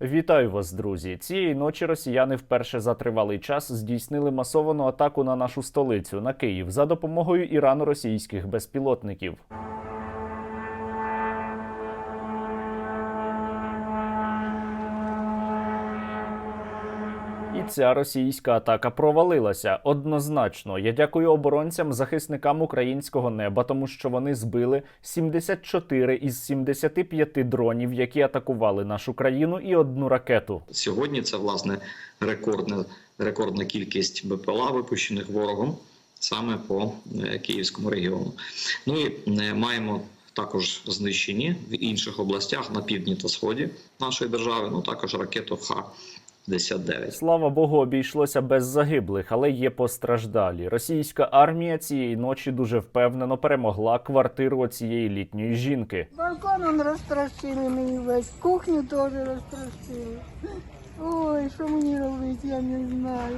Вітаю вас, друзі! Цієї ночі росіяни вперше за тривалий час здійснили масовану атаку на нашу столицю на Київ за допомогою ірано-російських безпілотників. Ця російська атака провалилася однозначно. Я дякую оборонцям, захисникам українського неба, тому що вони збили 74 із 75 дронів, які атакували нашу країну, і одну ракету. Сьогодні це власне рекордна, рекордна кількість БПЛА, випущених ворогом саме по е, Київському регіону. Ну і е, маємо також знищені в інших областях на півдні та сході нашої держави. Ну також ракету Х-59. Слава Богу, обійшлося без загиблих, але є постраждалі. Російська армія цієї ночі дуже впевнено перемогла квартиру цієї літньої жінки. Балкон он розтрощили мені весь, кухню теж розтрощили. Ой, що мені робити, я не знаю.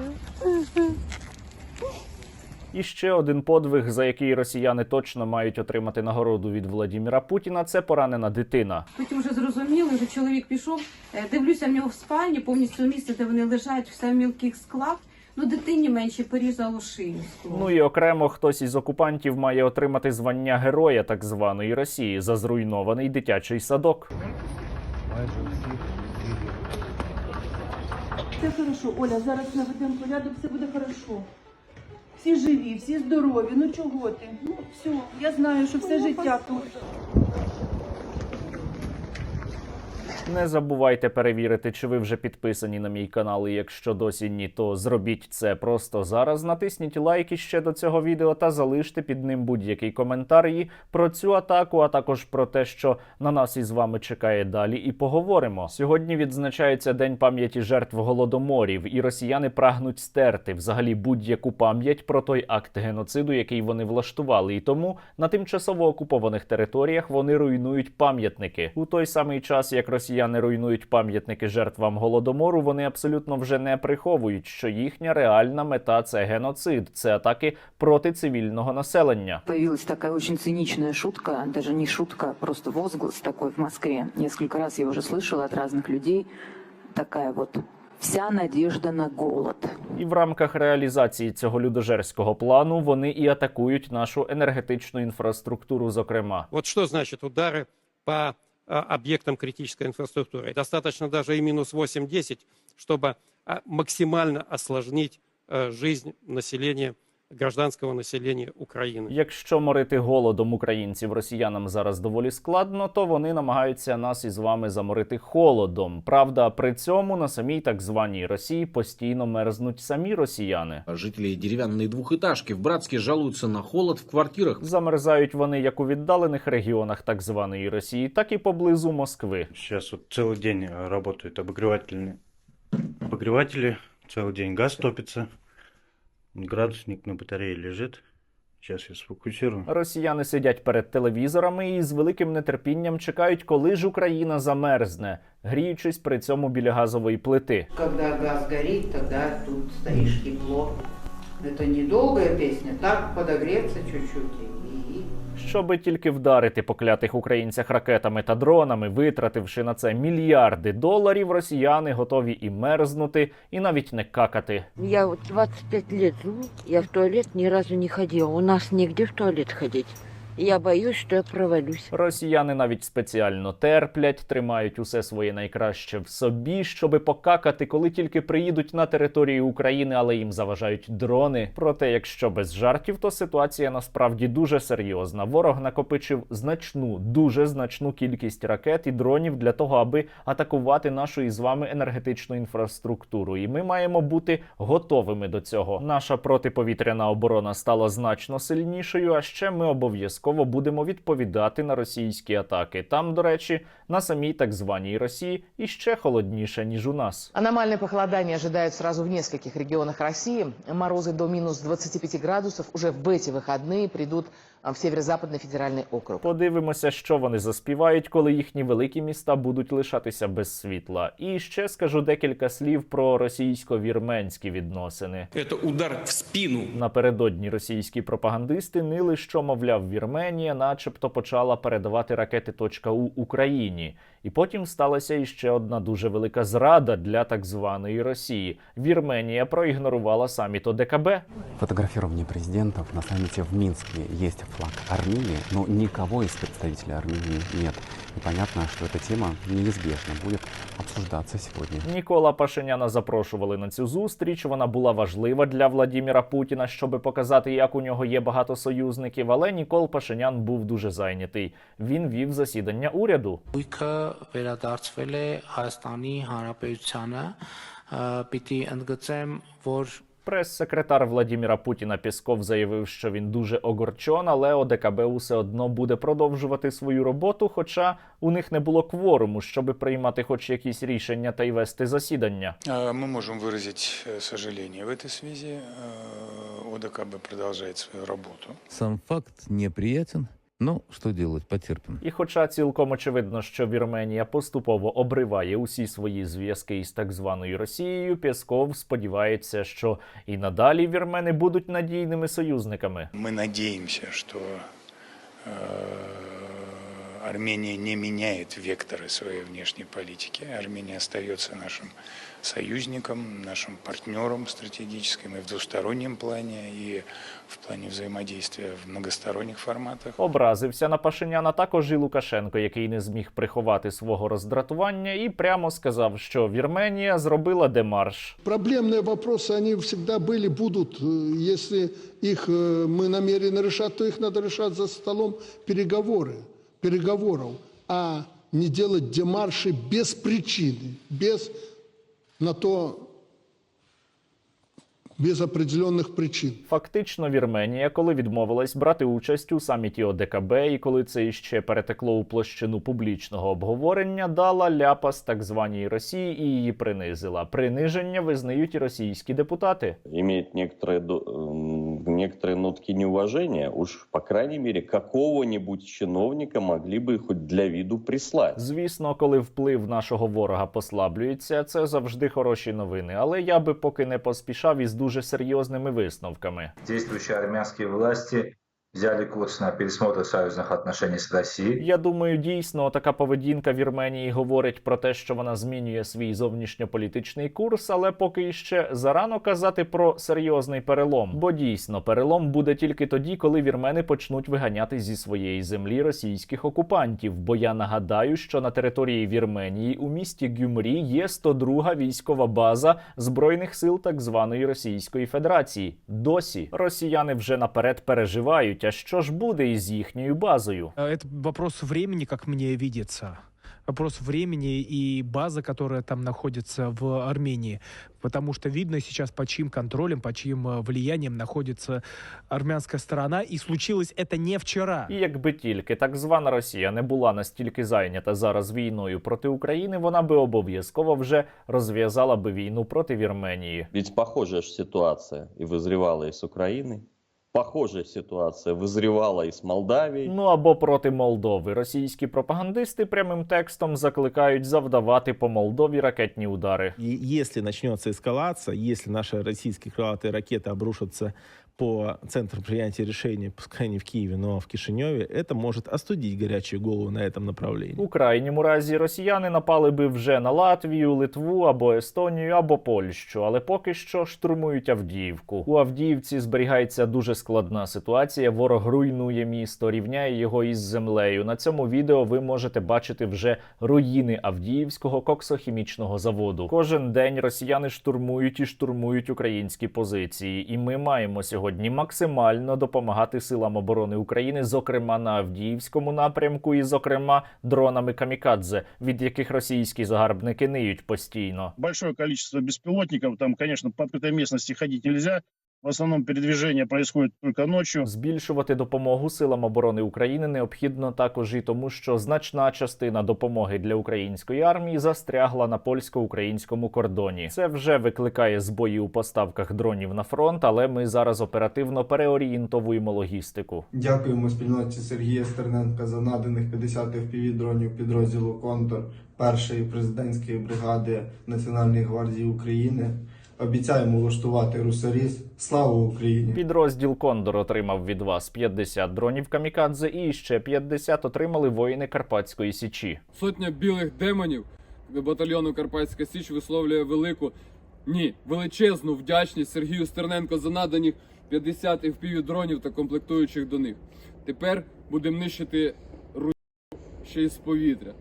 І ще один подвиг, за який росіяни точно мають отримати нагороду від Владіміра Путіна, це поранена дитина. Потім вже зрозуміли, вже чоловік пішов. Е, Дивлюся в нього в спальні, повністю місце, де вони лежать, все в мілких склах. Ну, дитині менше порізало шию. Ну і окремо хтось із окупантів має отримати звання героя так званої Росії за зруйнований дитячий садок. Все хорошо, Оля, зараз наведемо порядок, все буде хорошо. Всі живі, всі здорові. Ну чого ти? Ну все, я знаю, що все життя тут. Не забувайте перевірити, чи ви вже підписані на мій канал. І якщо досі ні, то зробіть це просто зараз. Натисніть лайк іще до цього відео та залиште під ним будь-який коментар і про цю атаку, а також про те, що на нас із вами чекає далі. І поговоримо. Сьогодні відзначається День пам'яті жертв голодоморів, і росіяни прагнуть стерти взагалі будь-яку пам'ять про той акт геноциду, який вони влаштували. І тому на тимчасово окупованих територіях вони руйнують пам'ятники у той самий час, як росіяни руйнують пам'ятники жертвам голодомору. Вони абсолютно вже не приховують, що їхня реальна мета це геноцид, це атаки проти цивільного населення. Появилась такая очень циничная шутка, даже не шутка, просто возглас такой в Москве. Несколько раз я уже слышала от разных людей. Такая вот «вся надежда на голод». І в рамках реалізації цього людожерського плану вони і атакують нашу енергетичну інфраструктуру. Зокрема, Вот что значит удары по а, объектам критической инфраструктуры. Достаточно даже и минус 8-10, чтобы а, максимально осложнить э, жизнь населения, гражданского населения Украины. якщо морити голодом українців росіянам зараз доволі складно, то вони намагаються нас із вами заморити холодом. Правда, при цьому на самій так званій Росії постійно мерзнуть самі росіяни. Жители деревянной двухэтажки в Братске жалуются на холод в квартирах. Замерзають вони як у віддалених регіонах так званої Росії, так і поблизу Москви. Сейчас вот целый день э, работают обогревательные обогреватели, целый день газ топится, градусник на батарее лежит. Зараз я сфокусирую. Росіяни сидять перед телевізорами і з великим нетерпінням чекають, коли ж Україна замерзне, гріючись при цьому біля газової плити. Коли газ горить, тоді тут стоїш тепло. Это недолгая пісня, так подогрівся чуть-чуть Щоби тільки вдарити поклятих українцях ракетами та дронами, витративши на це мільярди доларів, росіяни готові і мерзнути, і навіть не какати. Я вот 25 років живу, я в туалет ні разу не ходила. У нас нігде в туалет ходить. Я боюсь, что я провалюсь. Росіяни навіть спеціально терплять, тримають усе своє найкраще в собі, щоби покакати, коли тільки приїдуть на територію України, але їм заважають дрони. Проте, якщо без жартів, то ситуація насправді дуже серйозна. Ворог накопичив значну, дуже значну кількість ракет і дронів для того, аби атакувати нашу із вами енергетичну інфраструктуру. І ми маємо бути готовими до цього. Наша протиповітряна оборона стала значно сильнішою. А ще ми обов'язково будемо відповідати на російські атаки. Там, до речі, на самій так званій Росії іще холодніше ніж у нас. Аномальное похолодание ожидают сразу в нескольких регионах России. Морозы до минус 25 градусов уже в эти выходные придут а, в северо-западный федеральный округ. Подивимося, що вони заспівають, коли їхні великі міста будуть лишатися без світла. І ще скажу декілька слів про російсько-вірменські відносини. Это удар в спину. Напередодні російські пропагандисти нили, що, мовляв, Вірменія, начебто, почала передавати ракети «Точка У Україні. І потім сталася іще одна дуже велика зрада для так званої Росії. Вірменія проігнорувала саміт ОДКБ. Фотографирование президентов на саммите в Минске есть флаг Армении, но никого из представителей Армении нет. И понятно, что эта тема неизбежно будет обсуждаться сегодня. Нікола Пашиняна запрошували на цю зустріч. Вона була важлива для Владіміра Путіна, щоб показати, як у нього є багато союзників. Але Нікол Пашинян був дуже зайнятий. Він вів засідання уряду Գույքը վերադարձվել է Հայաստանի Հանրապետությանը, ը, պիտի ընդգծեմ, որ Прес-секретар Владіміра Путіна Пісков заявив, що він дуже огорчон, але ОДКБ усе одно буде продовжувати свою роботу, хоча у них не було кворуму, щоб приймати хоч якісь рішення та й вести засідання. Э, Мы можем выразить э, сожаление в этой связи. Э, ОДКБ продолжает свою работу. Сам факт неприятен, но что делать, потерпим. І хоча цілком очевидно, що Вірменія поступово обриває усі свої зв'язки із так званою Росією, Пєсков сподівається, що і надалі вірмени будуть надійними союзниками. Мы надеемся, что э, Армения не меняет векторы своей внешней политики. Армения остается нашим союзником, нашим партнером стратегическим и в двустороннем плане, и в плане взаимодействия в многосторонних форматах. Образився на Пашиняна також і Лукашенко, який не зміг приховати свого роздратування, і прямо сказав, що Вірменія зробила демарш. Проблемные вопросы, они всегда были, будут. Э, Если их э, мы намерены решать, то их надо решать за столом переговоры, переговоров, а не делать демарши без причины, без на то, без определенних причин. Фактично, Вірменія, коли відмовилась брати участь у саміті ОДКБ, і коли це іще перетекло у площину публічного обговорення, дала ляпас так званій Росії і її принизила. Приниження визнають і російські депутати. Іміють некоторі некоторые нотки неуважения, уж, по крайней мере, какого-нибудь чиновника могли би хоть для віду прислати. Звісно, коли вплив нашого ворога послаблюється, це завжди хороші новини. Але я би поки не поспішав із дуже серйозними висновками. Дійствуючі армянські власти взяли курс на пересмотр союзных отношений с Россией. Я думаю, дійсно така поведінка Вірменії говорить про те, що вона змінює свій зовнішньополітичний курс, але поки ще зарано казати про серйозний перелом. Бо дійсно перелом буде тільки тоді, коли вірмени почнуть виганяти зі своєї землі російських окупантів. Бо я нагадаю, що на території Вірменії у місті Гюмрі є 102-га військова база збройних сил так званої Російської Федерації. Досі росіяни вже наперед переживають А що ж буде із їхньою базою? Э, Это вопрос времени, как мне видится. Вопрос времени и база, которая там находится в Армении. Потому что видно сейчас, по чьим контролем, по чьим э, влиянием находится армянская сторона. И случилось это не вчера. І якби тільки так звана Росія не була настільки зайнята зараз війною проти України, вона би обов'язково вже розв'язала би війну проти Вірменії. Ведь похожая же ситуация и вызревала и с Украиной, похожая ситуация вызревала и с Молдавией. Ну або проти Молдови. Російські пропагандисти прямим текстом закликають завдавати по Молдові ракетні удари. И если начнется эскалация, если наши российские крылатые ракеты обрушатся по центру принятия решений, пускай не в Киеве, но в Кишиневе, это может остудить горячую голову на этом направлении. У крайньому разі росіяни напали би вже на Латвію, Литву або Естонію, або Польщу, але поки що штурмують Авдіївку. У Авдіївці зберігається дуже складна ситуація. Ворог руйнує місто, рівняє його із землею. На цьому відео ви можете бачити вже руїни Авдіївського коксохімічного заводу. Кожен день росіяни штурмують і штурмують українські позиції, і ми маємо сьогодні максимально допомагати силам оборони України, зокрема на Авдіївському напрямку, і зокрема дронами камікадзе, від яких російські загарбники ниють постійно. большое количество безпілотників Там, конечно, по открытой местности ходить нельзя. В основном передвижение происходит только ночью. Збільшувати допомогу силам оборони України необхідно також і тому, що значна частина допомоги для української армії застрягла на польсько-українському кордоні. Це вже викликає збої у поставках дронів на фронт, але ми зараз оперативно переорієнтовуємо логістику. Дякуємо спільноті Сергія Стерненка за наданих 50 FPV-дронів підрозділу Контур першої президентської бригади Національної гвардії України. Обіцяємо влаштувати русаріз. Слава Україні! Підрозділ Кондор отримав від вас 50 дронів камікадзе і ще 50 отримали воїни Карпатської січі. Сотня білих демонів батальйону Карпатська Січ висловлює велику, ні, величезну вдячність Сергію Стерненко за надані 50 FPV дронів та комплектуючих до них. Тепер будемо нищити ру ще й з повітря.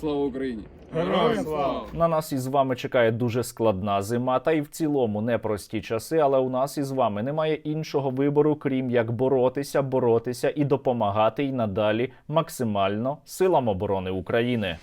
Слава Україні! Героям слава! На нас із вами чекає дуже складна зима, та й в цілому непрості часи. Але у нас із вами немає іншого вибору, крім як боротися, боротися і допомагати й надалі максимально силам оборони України.